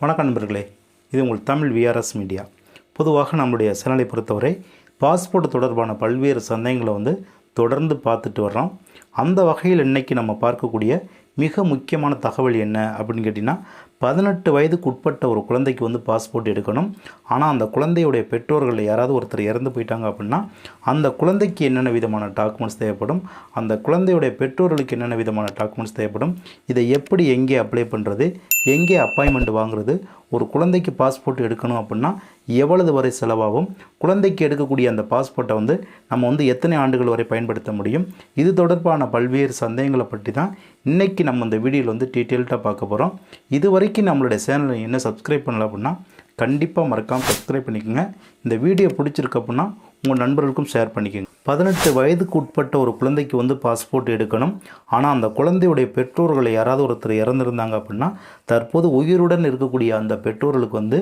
வணக்கம் நண்பர்களே இது உங்கள் தமிழ் விஆர்எஸ் மீடியா பொதுவாக நம்முடைய சேனலை பொறுத்தவரை பாஸ்போர்ட் தொடர்பான பல்வேறு சந்தேகங்களை வந்து தொடர்ந்து பார்த்துட்டு வர்றோம். அந்த வகையில் இன்றைக்கி நம்ம பார்க்கக்கூடிய மிக முக்கியமான தகவல் என்ன அப்படின்னு கேட்டிங்கன்னா பதினெட்டு வயதுக்கு உட்பட்ட ஒரு குழந்தைக்கு வந்து பாஸ்போர்ட் எடுக்கணும். ஆனால் அந்த குழந்தையுடைய பெற்றோர்கள் யாராவது ஒருத்தர் இறந்து போயிட்டாங்க அப்படின்னா அந்த குழந்தைக்கு என்னென்ன விதமான டாக்குமெண்ட்ஸ் தேவைப்படும்? அந்த குழந்தையுடைய பெற்றோர்களுக்கு என்னென்ன விதமான டாக்குமெண்ட்ஸ் தேவைப்படும்? இதை எப்படி எங்கே அப்ளை பண்ணுறது எங்கே அப்பாயின்மெண்ட் வாங்குறது? ஒரு குழந்தைக்கு பாஸ்போர்ட் எடுக்கணும் அப்படின்னா எவ்வளவு வரை செலவாகும்? குழந்தைக்கு எடுக்கக்கூடிய அந்த பாஸ்போர்ட்டை வந்து நம்ம வந்து எத்தனை ஆண்டுகள் வரை பயன்படுத்த முடியும்? இது தொடர்பான பல்வேறு சந்தேகங்களை பற்றி தான் இன்றைக்கி நம்ம இந்த வீடியோவில் வந்து டீட்டெயில்டாக பார்க்க போகிறோம் இதுவரை வரைக்கும் நம்மளுடைய சேனலை என்ன சப்ஸ்கிரைப் பண்ணல அப்படின்னா கண்டிப்பாக மறக்காமல் சப்ஸ்கிரைப் பண்ணிக்கோங்க. இந்த வீடியோ பிடிச்சிருக்கு அப்படின்னா உங்கள் நண்பர்களுக்கும் ஷேர் பண்ணிக்கோங்க. பதினெட்டு வயதுக்கு உட்பட்ட ஒரு குழந்தைக்கு வந்து பாஸ்போர்ட் எடுக்கணும். ஆனால் அந்த குழந்தையுடைய பெற்றோர்கள் யாராவது ஒருத்தர் இறந்துருந்தாங்க அப்படின்னா தற்போது உயிருடன் இருக்கக்கூடிய அந்த பெற்றோர்களுக்கு வந்து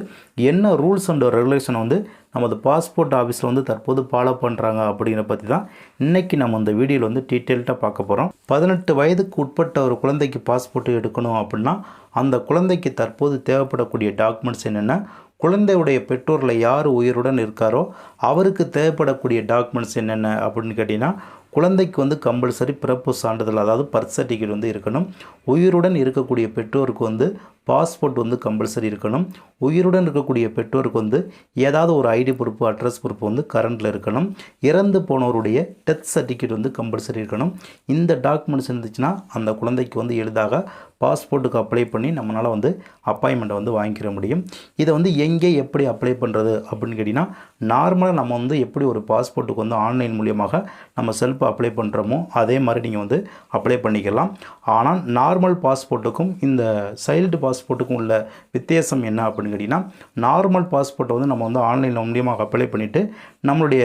என்ன ரூல்ஸ் அண்ட் ரெகுலேஷன் வந்து நமது பாஸ்போர்ட் ஆஃபீஸில் வந்து தற்போது ஃபாலோ பண்ணுறாங்க அப்படிங்கிற பற்றி தான் இன்றைக்கி நம்ம இந்த வீடியோவில் வந்து டீட்டெயில்டாக பார்க்க போகிறோம் பதினெட்டு வயதுக்கு உட்பட்ட ஒரு குழந்தைக்கு பாஸ்போர்ட் எடுக்கணும் அப்படின்னா அந்த குழந்தைக்கு தற்போது தேவைப்படக்கூடிய டாக்குமெண்ட்ஸ் என்னென்ன? குழந்தையுடைய பெற்றோரில் யார் உயிருடன் இருக்காரோ அவருக்கு தேவைப்படக்கூடிய டாக்குமெண்ட்ஸ் என்னென்ன அப்படின்னு கேட்டிங்கன்னா குழந்தைக்கு வந்து கம்பல்சரி பிறப்பு சான்றிதழ் அதாவது பர்த் சர்டிஃபிகேட் வந்து இருக்கணும். உயிருடன் இருக்கக்கூடிய பெற்றோருக்கு வந்து பாஸ்போர்ட் வந்து கம்பல்சரி இருக்கணும். உயிருடன் இருக்கக்கூடிய பெற்றோருக்கு வந்து ஏதாவது ஒரு ஐடி பொறுப்பு அட்ரஸ் பொறுப்பு வந்து கரண்டில் இருக்கணும். இறந்து போனவருடைய டெத் சர்டிஃபிகேட் வந்து கம்பல்சரி இருக்கணும். இந்த டாக்குமெண்ட்ஸ் இருந்துச்சுன்னா அந்த குழந்தைக்கு வந்து எளிதாக பாஸ்போர்ட்டுக்கு அப்ளை பண்ணி நம்மளால் வந்து அப்பாயின்மெண்ட்டை வந்து வாங்கிக்கிற முடியும். இதை வந்து எங்கே எப்படி அப்ளை பண்ணுறது அப்படின்னு கேட்டிங்கன்னா நார்மலாக நம்ம வந்து எப்படி ஒரு பாஸ்போர்ட்டுக்கு வந்து ஆன்லைன் மூலியமாக நம்ம செல்ஃப் அப்ளை பண்ணுறோமோ அதே மாதிரி நீங்கள் வந்து அப்ளை பண்ணிக்கலாம். ஆனால் நார்மல் பாஸ்போர்ட்டுக்கும் இந்த சைல்டு பாஸ் பாஸ்போர்ட்டுக்கும் உள்ள வித்தியாசம் என்ன அப்படின்னு கேட்டிங்கன்னா நார்மல் பாஸ்போர்ட்டை வந்து நம்ம வந்து ஆன்லைனில் மூலியமாக அப்ளை பண்ணிவிட்டு நம்மளுடைய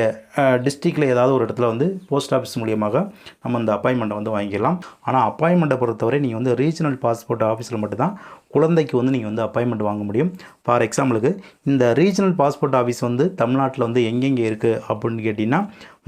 டிஸ்ட்ரிக்டில் ஏதாவது ஒரு இடத்துல வந்து போஸ்ட் ஆஃபீஸ் மூலியமாக நம்ம இந்த அப்பாயின்மெண்ட்டை வந்து வாங்கிக்கலாம். ஆனால் அப்பாயின்மெண்ட்டை பொறுத்தவரை நீங்கள் வந்து ரீஜனல் பாஸ்போர்ட் ஆஃபீஸில் மட்டும்தான் குழந்தைக்கு வந்து நீங்கள் வந்து அப்பாயின்மெண்ட் வாங்க முடியும். ஃபார் எக்ஸாம்பிளுக்கு இந்த ரீஜனல் பாஸ்போர்ட் ஆஃபீஸ் வந்து தமிழ்நாட்டில் வந்து எங்கெங்கே இருக்குது அப்படின்னு கேட்டிங்கன்னா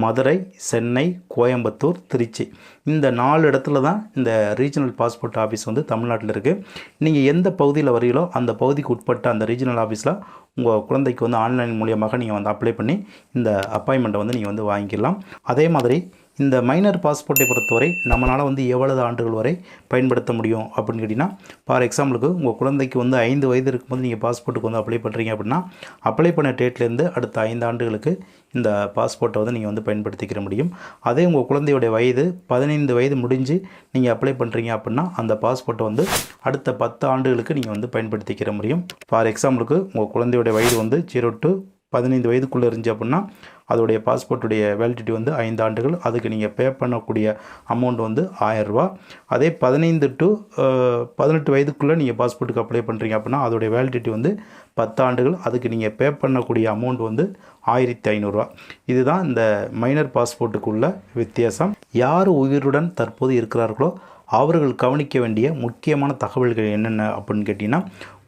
மதுரை சென்னை கோயம்புத்தூர் திருச்சி. இந்த நாலு இடத்துல தான் இந்த ரீஜனல் பாஸ்போர்ட் ஆஃபீஸ் வந்து தமிழ்நாட்டில் இருக்குது நீங்கள் எந்த பகுதியில் வரீங்களோ அந்த பகுதிக்கு உட்பட்ட அந்த ரீஜனல் ஆஃபீஸில் உங்கள் குழந்தைக்கு வந்து ஆன்லைன் மூலியமாக நீங்கள் வந்து அப்ளை பண்ணி இந்த அப்பாயின்மெண்ட்டை வந்து நீங்கள் வந்து வாங்கிக்கலாம். அதே மாதிரி இந்த மைனர் பாஸ்போர்ட்டை பொறுத்தவரை நம்மளால் வந்து எவ்வளவு ஆண்டுகள் வரை பயன்படுத்த முடியும் அப்படின்னு கேட்டிங்கன்னா ஃபார் எக்ஸாம்பிளுக்கு உங்கள் குழந்தைக்கு வந்து ஐந்து வயது இருக்கும்போது நீங்கள் பாஸ்போர்ட்டுக்கு வந்து அப்ளை பண்ணுறீங்க அப்படின்னா அப்ளை பண்ண டேட்லேருந்து அடுத்த ஐந்து ஆண்டுகளுக்கு இந்த பாஸ்போர்ட்டை வந்து நீங்கள் வந்து பயன்படுத்திக்கிற முடியும். அதே உங்கள் குழந்தையுடைய வயது பதினைந்து வயது முடிஞ்சு நீங்கள் அப்ளை பண்ணுறீங்க அப்படின்னா அந்த பாஸ்போர்ட்டை வந்து அடுத்த பத்து ஆண்டுகளுக்கு நீங்கள் வந்து பயன்படுத்திக்கிற முடியும். ஃபார் எக்ஸாம்பிளுக்கு உங்கள் குழந்தையுடைய வயது வந்து ஜீரோ டு பதினைந்து வயதுக்குள்ளே இருந்துச்சு அப்படின்னா அதோடைய பாஸ்போர்ட்டுடைய வேலிடிட்டி வந்து ஐந்து ஆண்டுகள். அதுக்கு நீங்கள் பே பண்ணக்கூடிய அமௌண்ட் வந்து ஆயரூபா அதே பதினைந்து டு பதினெட்டு வயதுக்குள்ளே நீங்கள் பாஸ்போர்ட்டுக்கு அப்ளை பண்ணுறீங்க அப்படின்னா அதோடைய வேலிடிட்டி வந்து பத்து ஆண்டுகள். அதுக்கு நீங்கள் பே பண்ணக்கூடிய அமௌண்ட் வந்து ஆயிரத்தி ஐநூறுரூவா இதுதான் இந்த மைனர் பாஸ்போர்ட்டுக்குள்ள வித்தியாசம். யார் உயிருடன் தற்போது இருக்கிறார்களோ அவர்கள் கவனிக்க வேண்டிய முக்கியமான தகவல்கள் என்னென்ன அப்படின்னு கேட்டிங்கன்னா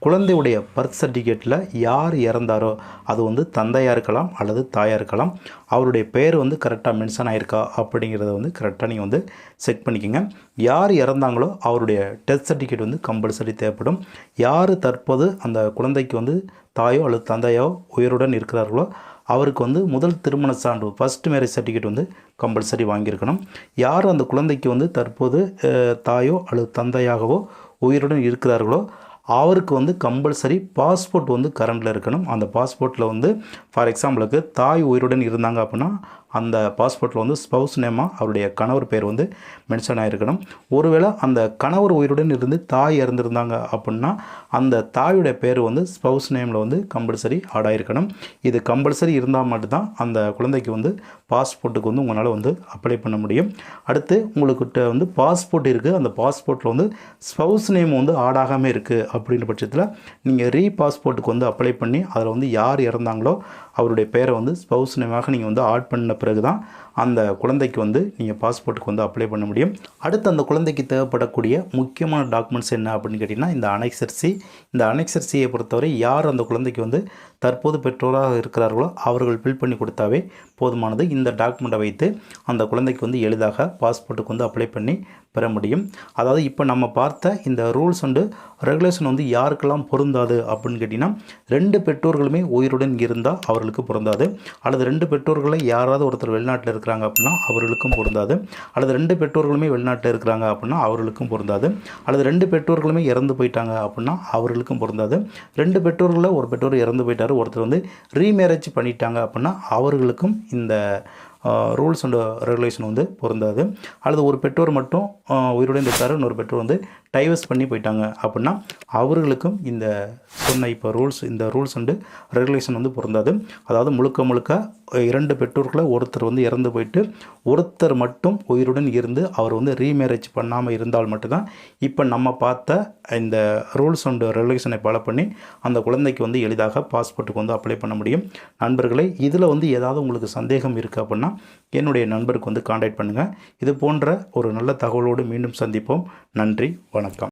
குழந்தையுடைய பர்த் சர்டிஃபிகேட்டில் யார் இறந்தாரோ அது வந்து தந்தையாக இருக்கலாம் அல்லது தாயாக இருக்கலாம் அவருடைய பேர் வந்து கரெக்டாக மென்ஷன் ஆகிருக்கா அப்படிங்கிறத வந்து கரெக்டாக நீங்கள் வந்து செக் பண்ணிக்கோங்க. யார் இறந்தாங்களோ அவருடைய டெத் சர்டிஃபிகேட் வந்து கம்பல்சரி தேவைப்படும். யார் தற்போது அந்த குழந்தைக்கு வந்து தாயோ அல்லது தந்தையோ உயிருடன் இருக்கிறார்களோ அவருக்கு வந்து முதல் திருமண சான்று ஃபஸ்ட் மேரேஜ் சர்டிஃபிகேட் வந்து கம்பல்சரி வாங்கியிருக்கணும். யார் அந்த குழந்தைக்கு வந்து தற்போது தாயோ அல்லது தந்தையாகவோ உயிருடன் இருக்கிறார்களோ அவருக்கு வந்து கம்பல்சரி பாஸ்போர்ட் வந்து கரண்டில் இருக்கணும். அந்த பாஸ்போர்ட்டில் வந்து ஃபார் எக்ஸாம்பிளுக்கு தாய் உயிருடன் இருந்தாங்க அப்படின்னா அந்த பாஸ்போர்ட்டில் வந்து ஸ்பவுஸ் நேமாக அவருடைய கணவர் பேர் வந்து மென்ஷன் ஆகிருக்கணும் ஒருவேளை அந்த கணவர் உயிருடன் இருந்து தாய் இறந்துருந்தாங்க அப்படின்னா அந்த தாயுடைய பேர் வந்து ஸ்பவுஸ் நேமில் வந்து கம்பல்சரி ஆட் ஆகிருக்கணும் இது கம்பல்சரி இருந்தால் மட்டும்தான் அந்த குழந்தைக்கு வந்து பாஸ்போர்ட்டுக்கு வந்து உங்களால் வந்து அப்ளை பண்ண முடியும். அடுத்து உங்களுக்கிட்ட வந்து பாஸ்போர்ட் இருக்குது அந்த பாஸ்போர்ட்டில் வந்து ஸ்பவுஸ் நேம் வந்து ஆட் ஆகாமல் இருக்குது அப்படின்ற பட்சத்தில் நீங்கள் ரீ பாஸ்போர்ட்டுக்கு வந்து அப்ளை பண்ணி அதில் வந்து யார் இறந்தாங்களோ அவருடைய பேரை வந்து ஸ்பௌஸ் நேமாக நீங்கள் வந்து ஆட் பண்ண பிறகு தான் அந்த குழந்தைக்கு வந்து நீங்கள் பாஸ்போர்ட்டுக்கு வந்து அப்ளை பண்ண முடியும். அடுத்து அந்த குழந்தைக்கு தேவைப்படக்கூடிய முக்கியமான டாக்குமெண்ட்ஸ் என்ன அப்படின்னு கேட்டிங்கன்னா இந்த அனெக்சர்சி இந்த அனெக்சர்சியை பொறுத்தவரை யார் அந்த குழந்தைக்கு வந்து தற்போது பெற்றோராக இருக்கிறார்களோ அவர்கள் ஃபில் பண்ணி கொடுத்தாவே போதுமானது. இந்த டாக்குமெண்ட்டை வைத்து அந்த குழந்தைக்கு வந்து எளிதாக பாஸ்போர்ட்டுக்கு வந்து அப்ளை பண்ணி பெற முடியும். அதாவது இப்போ நம்ம பார்த்த இந்த ரூல்ஸ் அண்டு ரெகுலேஷன் வந்து யாருக்கெல்லாம் பொருந்தாது அப்படின்னு கேட்டிங்கன்னா ரெண்டு பெற்றோர்களுமே உயிருடன் இருந்தால் அவர்களுக்கு பொருந்தாது. அல்லது ரெண்டு பெற்றோர்களை யாராவது ஒருத்தர் வெளிநாட்டில் இருக்கிறாங்க அப்படின்னா அவர்களுக்கும் பொருந்தாது. அல்லது ரெண்டு பெற்றோர்களுமே வெளிநாட்டில் இருக்கிறாங்க அப்படின்னா அவர்களுக்கும் பொருந்தாது. அல்லது ரெண்டு பெற்றோர்களுமே இறந்து போயிட்டாங்க அப்படின்னா அவர்களுக்கும் பொருந்தாது. ரெண்டு பெற்றோர்களில் ஒரு பெற்றோர் இறந்து போயிட்டார் ஒருத்தர் வந்து ரீமேரேஜ் பண்ணிட்டாங்க அப்படின்னா அவர்களுக்கும் இந்த ரூல்ஸ் அண்ட் ரெகுலேஷன் வந்து பொருந்தாது. அல்லது ஒரு பெற்றோர் மட்டும் உயிருடைய உயிருடன் இருக்காரு இன்னொரு பெற்றோர் வந்து டைவர்ஸ் பண்ணி போயிட்டாங்க அப்படின்னா அவர்களுக்கும் இந்த சொன்ன இப்போ ரூல்ஸ் இந்த ரூல்ஸ் அண்டு ரெகுலேஷன் வந்து பொருந்தாது. அதாவது முழுக்க முழுக்க இரண்டு பெற்றோர்களை ஒருத்தர் வந்து இறந்து போயிட்டு ஒருத்தர் மட்டும் உயிருடன் இருந்து அவர் வந்து ரீமேரேஜ் பண்ணாமல் இருந்தால் மட்டும்தான் இப்போ நம்ம பார்த்த இந்த ரூல்ஸ் அண்ட் ரெகுலேஷனை ஃபாலோ பண்ணி அந்த குழந்தைக்கு வந்து எளிதாக பாஸ்போர்ட்டுக்கு வந்து அப்ளை பண்ண முடியும். நண்பர்களே இதில் வந்து ஏதாவது உங்களுக்கு சந்தேகம் இருக்குது அப்படின்னா என்னுடைய நண்பருக்கு வந்து காண்டாக்ட் பண்ணுங்கள் இது போன்ற ஒரு நல்ல தகவலோடு மீண்டும் சந்திப்போம். நன்றி வணக்கம்.